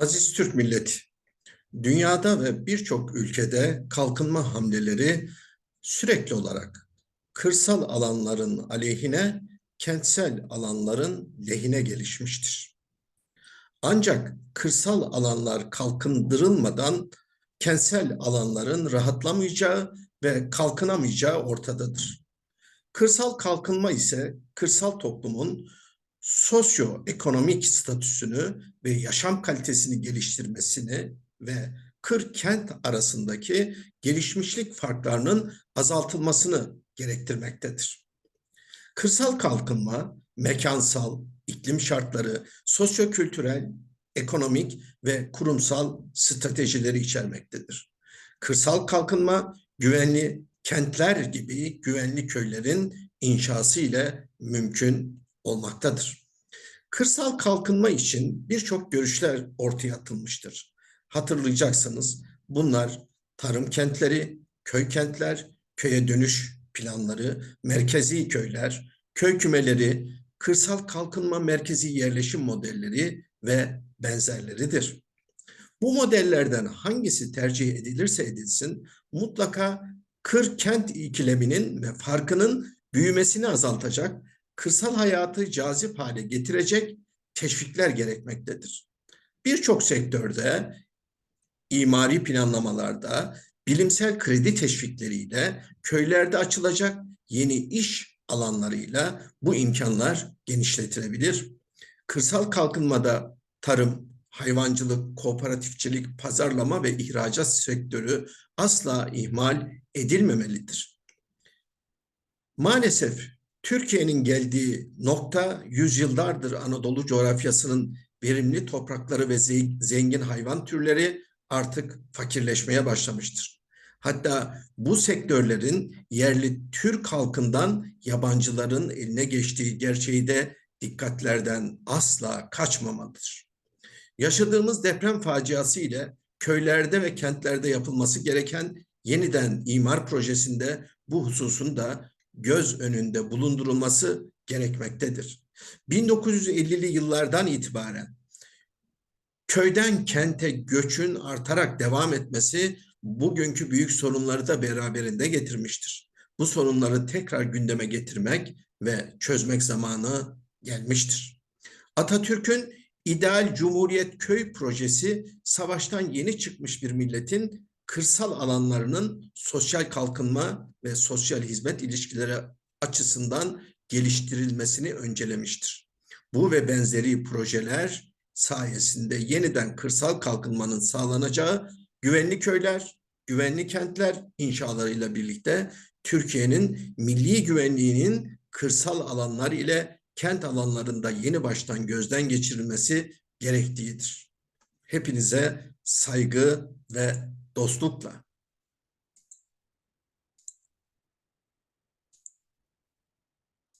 Aziz Türk milleti, dünyada ve birçok ülkede kalkınma hamleleri sürekli olarak kırsal alanların aleyhine, kentsel alanların lehine gelişmiştir. Ancak kırsal alanlar kalkındırılmadan kentsel alanların rahatlamayacağı ve kalkınamayacağı ortadadır. Kırsal kalkınma ise kırsal toplumun sosyoekonomik statüsünü ve yaşam kalitesini geliştirmesini ve kır kent arasındaki gelişmişlik farklarının azaltılmasını gerektirmektedir. Kırsal kalkınma mekansal, iklim şartları, sosyokültürel, ekonomik ve kurumsal stratejileri içermektedir. Kırsal kalkınma güvenli kentler gibi güvenli köylerin inşası ile mümkün olmaktadır. Kırsal kalkınma için birçok görüşler ortaya atılmıştır. Hatırlayacaksınız bunlar tarım kentleri, köy kentler, köye dönüş planları, merkezi köyler, köy kümeleri, kırsal kalkınma merkezi yerleşim modelleri ve benzerleridir. Bu modellerden hangisi tercih edilirse edilsin mutlaka kır kent ikileminin ve farkının büyümesini azaltacak, kırsal hayatı cazip hale getirecek teşvikler gerekmektedir. Birçok sektörde imari planlamalarda bilimsel kredi teşvikleriyle köylerde açılacak yeni iş alanlarıyla bu imkanlar genişletilebilir. Kırsal kalkınmada tarım, hayvancılık, kooperatifçilik, pazarlama ve ihracat sektörü asla ihmal edilmemelidir. Maalesef Türkiye'nin geldiği nokta yüzyıllardır Anadolu coğrafyasının verimli toprakları ve zengin hayvan türleri artık fakirleşmeye başlamıştır. Hatta bu sektörlerin yerli Türk halkından yabancıların eline geçtiği gerçeği de dikkatlerden asla kaçmamalıdır. Yaşadığımız deprem faciası ile köylerde ve kentlerde yapılması gereken yeniden imar projesinde bu hususun da göz önünde bulundurulması gerekmektedir. 1950'li yıllardan itibaren köyden kente göçün artarak devam etmesi bugünkü büyük sorunları da beraberinde getirmiştir. Bu sorunları tekrar gündeme getirmek ve çözmek zamanı gelmiştir. Atatürk'ün ideal Cumhuriyet Köy projesi savaştan yeni çıkmış bir milletin kırsal alanlarının sosyal kalkınma ve sosyal hizmet ilişkileri açısından geliştirilmesini öncelemiştir. Bu ve benzeri projeler sayesinde yeniden kırsal kalkınmanın sağlanacağı güvenli köyler, güvenli kentler inşalarıyla birlikte Türkiye'nin milli güvenliğinin kırsal alanlar ile kent alanlarında yeni baştan gözden geçirilmesi gerektiğidir. Hepinize saygı ve dostlukla